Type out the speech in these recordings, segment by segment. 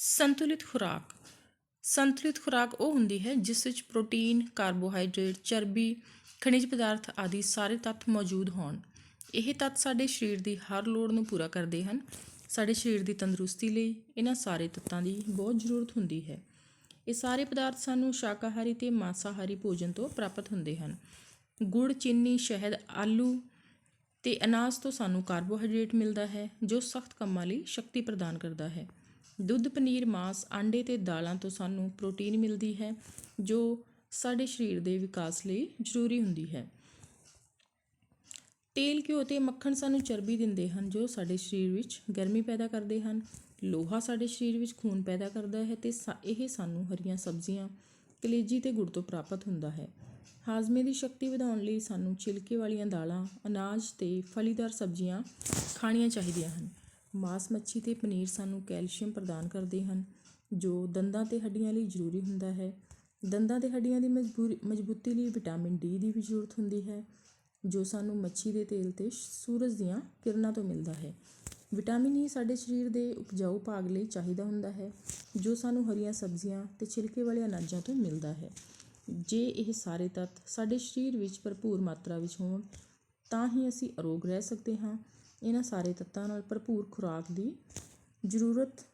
ਸੰਤੁਲਿਤ ਖੁਰਾਕ। ਸੰਤੁਲਿਤ ਖੁਰਾਕ ਉਹ ਹੁੰਦੀ ਹੈ ਜਿਸ ਵਿੱਚ ਪ੍ਰੋਟੀਨ, ਕਾਰਬੋਹਾਈਡਰੇਟ, ਚਰਬੀ, ਖਣਿਜ ਪਦਾਰਥ ਆਦਿ ਸਾਰੇ ਤੱਤ ਮੌਜੂਦ ਹੋਣ। ਇਹ ਤੱਤ ਸਾਡੇ ਸਰੀਰ ਦੀ ਹਰ ਲੋੜ ਨੂੰ ਪੂਰਾ ਕਰਦੇ ਹਨ। ਸਾਡੇ ਸਰੀਰ ਦੀ ਤੰਦਰੁਸਤੀ ਲਈ ਇਹਨਾਂ ਸਾਰੇ ਤੱਤਾਂ ਦੀ ਬਹੁਤ ਜ਼ਰੂਰਤ ਹੁੰਦੀ ਹੈ। ਇਹ ਸਾਰੇ ਪਦਾਰਥ ਸਾਨੂੰ ਸ਼ਾਕਾਹਾਰੀ ਤੇ ਮਾਸਾਹਾਰੀ ਭੋਜਨ ਤੋਂ ਪ੍ਰਾਪਤ ਹੁੰਦੇ ਹਨ। ਗੁੜ, ਚੀਨੀ, ਸ਼ਹਿਦ, ਆਲੂ ਤੇ ਅਨਾਜ ਤੋਂ ਸਾਨੂੰ ਕਾਰਬੋਹਾਈਡਰੇਟ ਮਿਲਦਾ ਹੈ ਜੋ ਸਖਤ ਕੰਮਾਂ ਲਈ ਸ਼ਕਤੀ ਪ੍ਰਦਾਨ ਕਰਦਾ ਹੈ। ਦੁੱਧ, ਪਨੀਰ, ਮਾਸ, ਆਂਡੇ ਤੇ ਦਾਲਾਂ ਤੋਂ ਸਾਨੂੰ ਪ੍ਰੋਟੀਨ ਮਿਲਦੀ ਹੈ, ਜੋ ਸਾਡੇ ਸਰੀਰ ਦੇ ਵਿਕਾਸ ਲਈ ਜ਼ਰੂਰੀ ਹੁੰਦੀ ਹੈ। ਤੇਲ, ਘਿਓ ਤੇ ਮੱਖਣ ਸਾਨੂੰ ਚਰਬੀ ਦਿੰਦੇ ਹਨ, ਜੋ ਸਾਡੇ ਸਰੀਰ ਵਿੱਚ ਗਰਮੀ ਪੈਦਾ ਕਰਦੇ ਹਨ। ਲੋਹਾ ਸਾਡੇ ਸਰੀਰ ਵਿੱਚ ਖੂਨ ਪੈਦਾ ਕਰਦਾ ਹੈ ਤੇ ਸਾ- ਇਹ ਸਾਨੂੰ ਹਰੀਆਂ ਸਬਜ਼ੀਆਂ, ਕਲੇਜੀ ਤੇ ਗੁੜ ਤੋਂ ਪ੍ਰਾਪਤ ਹੁੰਦਾ ਹੈ। ਹਾਜ਼ਮੇ ਦੀ ਸ਼ਕਤੀ ਵਧਾਉਣ ਲਈ ਸਾਨੂੰ ਛਿਲਕੇ ਵਾਲੀਆਂ ਦਾਲਾਂ, ਅਨਾਜ ਤੇ ਫਲੀਦਾਰ ਸਬਜ਼ੀਆਂ ਖਾਣੀਆਂ ਚਾਹੀਦੀਆਂ ਹਨ। ਮਾਸ ਮੱਛੀ ਅਤੇ ਪਨੀਰ ਸਾਨੂੰ ਕੈਲਸ਼ੀਅਮ ਪ੍ਰਦਾਨ ਕਰਦੇ ਹਨ, ਜੋ ਦੰਦਾਂ ਅਤੇ ਹੱਡੀਆਂ ਲਈ ਜ਼ਰੂਰੀ ਹੁੰਦਾ ਹੈ। ਦੰਦਾਂ ਅਤੇ ਹੱਡੀਆਂ ਦੀ ਮਜ਼ਬੂਰੀ, ਮਜ਼ਬੂਤੀ ਲਈ ਵਿਟਾਮਿਨ ਡੀ ਦੀ ਵੀ ਜ਼ਰੂਰਤ ਹੁੰਦੀ ਹੈ, ਜੋ ਸਾਨੂੰ ਮੱਛੀ ਦੇ ਤੇਲ ਤੇ ਸੂਰਜ ਦੀਆਂ ਕਿਰਨਾਂ ਤੋਂ ਮਿਲਦਾ ਹੈ। ਵਿਟਾਮਿਨ ਈ ਸਾਡੇ ਸਰੀਰ ਦੇ ਉਪਜਾਊ ਭਾਗ ਲਈ ਚਾਹੀਦਾ ਹੁੰਦਾ ਹੈ, ਜੋ ਸਾਨੂੰ ਹਰੀਆਂ ਸਬਜ਼ੀਆਂ ਅਤੇ ਛਿਲਕੇ ਵਾਲੇ ਅਨਾਜਾਂ ਤੋਂ ਮਿਲਦਾ ਹੈ। ਜੇ ਇਹ ਸਾਰੇ ਤੱਤ ਸਾਡੇ ਸਰੀਰ ਵਿੱਚ ਭਰਪੂਰ ਮਾਤਰਾ ਵਿੱਚ ਹੋਣ, ਤਾਂ ਹੀ ਅਸੀਂ ਅਰੋਗ ਰਹਿ ਸਕਦੇ ਹਾਂ। ਇਹਨਾਂ ਸਾਰੇ ਤੱਤਾਂ ਨਾਲ ਭਰਪੂਰ ਖੁਰਾਕ ਦੀ ਜ਼ਰੂਰਤ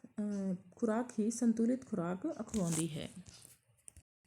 ਖੁਰਾਕ ਹੀ ਸੰਤੁਲਿਤ ਖੁਰਾਕ ਅਖਵਾਉਂਦੀ ਹੈ।